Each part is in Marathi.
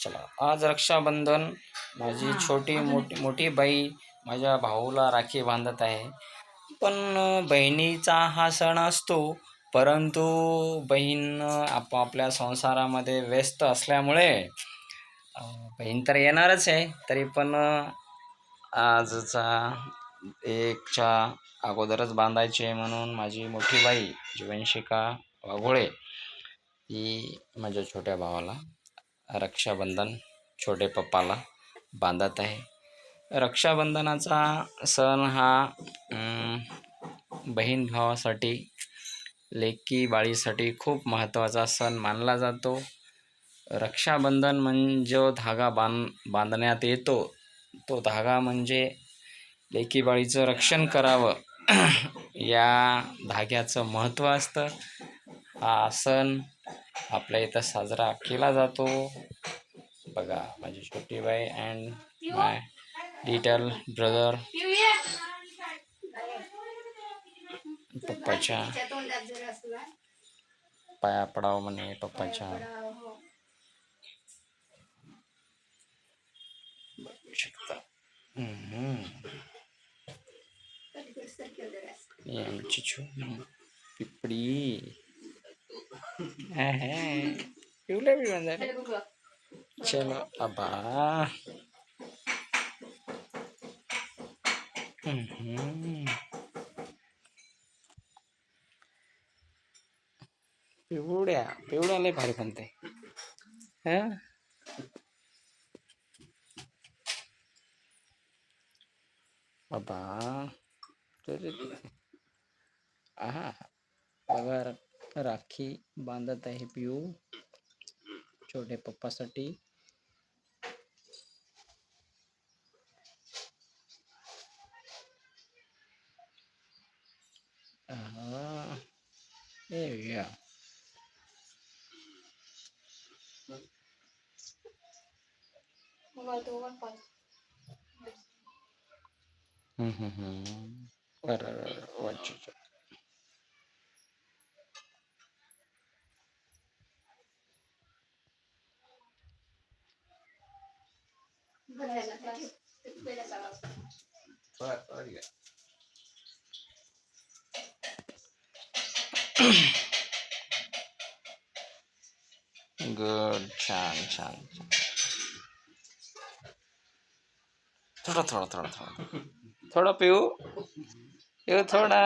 चला. आज रक्षाबंधन माझी छोटी मोठी मोठी बाई माझ्या भाऊला राखी बांधत आहे. पण बहिणीचा हा सण असतो परंतु बहीण आपापल्या संसारामध्ये व्यस्त असल्यामुळे बहीण तर येणारच आहे. तरी पण आजचा एकच्या अगोदरच बांधायची आहे म्हणून माझी मोठी बाई जीवनशिका वाघोळे ही माझ्या छोट्या भावाला रक्षाबंधन छोटे पप्पाला बांधत आहे. रक्षाबंधनाचा सण हा बहीण भावासाठी लेकी बाळीसाठी खूप महत्त्वाचा सण मानला जातो. रक्षाबंधन म्हणजे जो धागा बांध बांधण्यात येतो तो धागा म्हणजे लेकी बाळीचं रक्षण करावं. या धाग्याचं महत्त्व असतं. हा सण आपल्या इथं साजरा केला जातो. बघा माझी छोटी बाई अँड माय लिटल ब्रदर पप्पाच्या पाया पडाव म्हणे पप्पाच्या. शकता. आमची पिपडी. आहे. पिवल्या बी झाले चलो अबा पिवड्या पिवड्या लय भारी बनते हा बाबा तरी आहा बघा राखी बांधत आहे पिऊ छोटे पप्पासाठी. हम्म, हम्म, हम्म. बर, बर, घ्या. गुड छान छान छान. थोडा थोडा थोडा थोडा थोडा पिऊ पिऊ थोडा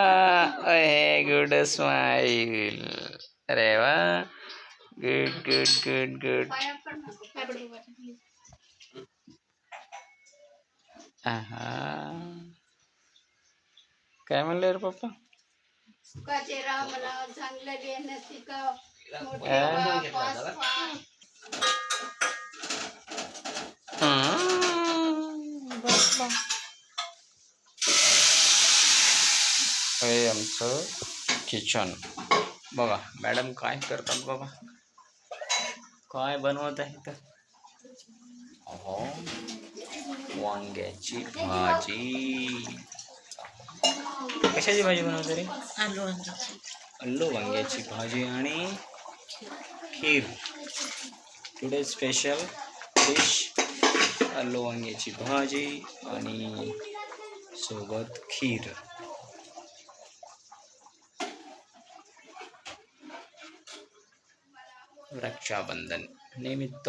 अहे गुड स्माइल अरे वा गुड गुड गुड गुड काय म्हणले रे पप्पा सुखाचे चांगलं शिकव. हे आमचं किचन बघा मॅडम काय करतात बाबा काय बनवत आहे तर अहो वांग्याची भाजी. कशाची भाजी बनवते रे? अल्लू वांग्याची. भाजी आणि खीर. टुडे स्पेशल डिश अल्लू वांग्याची भाजी आणि सोबत खीर. रक्षाबंधन निमित्त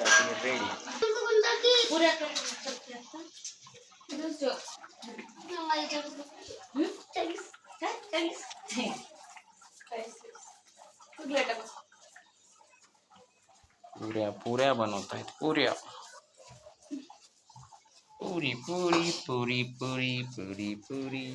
खीर खाण्यासाठी रेडी पुऱ्या पुऱ्या बनवत आहेत पुऱ्या पुरी पुरी पुरी पुरी पुरी पुरी